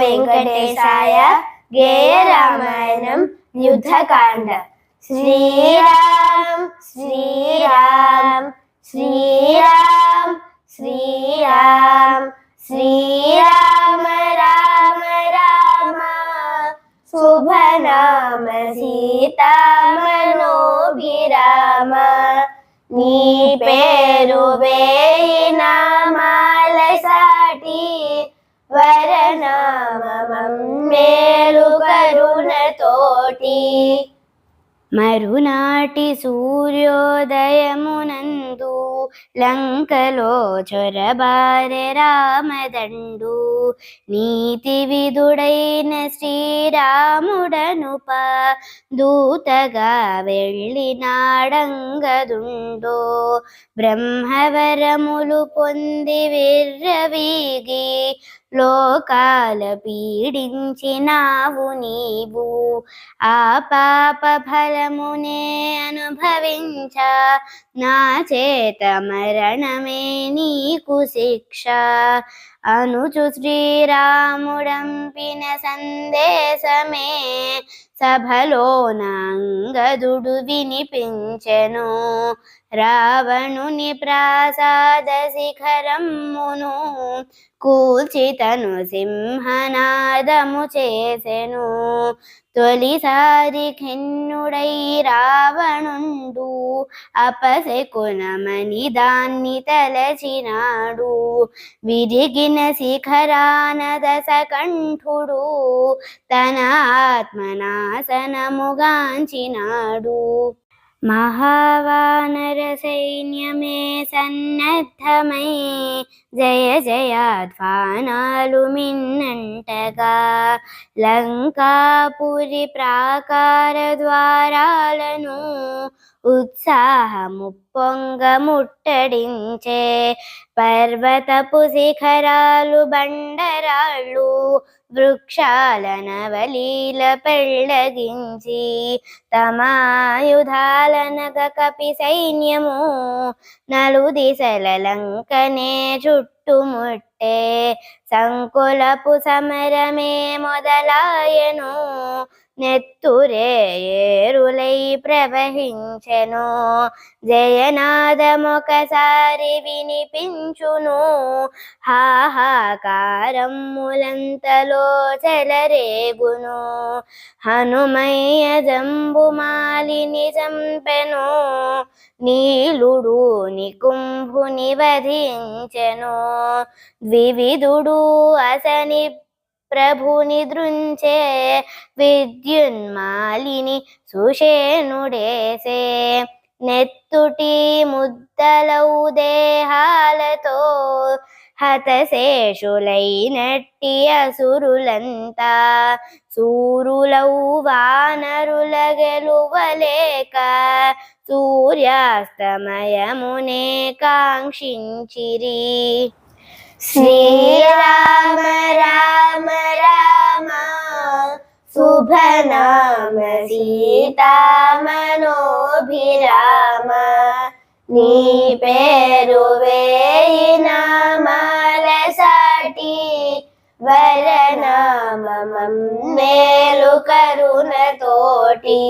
వెంకటేశాయ గేయ రామాయణం యుద్ధకాండ శ్రీరామ్ శ్రీరామ్ శ్రీరామ్ శ్రీరామ్ శ్రీరామ రామ రామ శుభనామ సీతామనోభిరామ నీ పేరు వేయి నామాల సాటి వరనామం మేలు కరుణతోటి. మరునాటి సూర్యోదయమునందు లంకలో చొరబారె రామదండు. నీతి విధుడైన శ్రీరాముడనుప దూతగా వెళ్ళినాడంగదుండో. బ్రహ్మవరములు పొంది విర్రవీగి లోకాల పీడించినావు నీవు. ఆ పాప ఫలమునే అనుభవించ. నా చేత మరణమే నీకు శిక్ష. అనుచు శ్రీరాముడంపిన సందేశమే సభలో నాంగదుడు వినిపించెను. రావణుని ప్రాసాద శిఖరమ్మును కూల్చితను సింహనాదము చేసెను. తొలిసారి ఖిన్నుడై రావణుండు అపశకునమని దాన్ని తలచినాడు విరిగిన శిఖరాన దశకంఠుడు తన ఆత్మనాశనముగాంచినాడు మహావానర సైన్యమే సన్నద్ధమై జయ జయాధ్వానాలు మిన్నంటగా లంకాపురి ప్రాకార ద్వారాలను ఉత్సాహము పొంగ ముట్టడించే పర్వతపు శిఖరాలు బండరాళ్ళు వృక్షాల నవలీల పెళ్ళగించి తమాయుధాలనగ కపి సైన్యము నలు దిశల లంకనే చుట్టుముట్టే సంకులపు సమరమే మొదలాయను నెత్తురే ఏరులై ప్రవహించెను. జయనాదమొకసారి వినిపించును. హాహాకారములంతలో చెలరేగును. హనుమయ్య జంబుమాలిని చంపెను. నీలుడు నికుంభుని వధించెను. ద్వివిధుడు అసని ప్రభుని దృంచే విద్యున్మాలిని సుషేణుడేసే నెత్తుటి ముద్దలౌ దేహాలతో హతశేషులైనట్టి అసురులంతా సూరులౌ వానరుల గెలువలేక సూర్యాస్తమయమునే కాంక్షించిరి శ్రీరామ శుభనామ సీతామనోభిరామ నీ పేరు వేయి నామాల వరనామం మేలు కరుణ తోటి.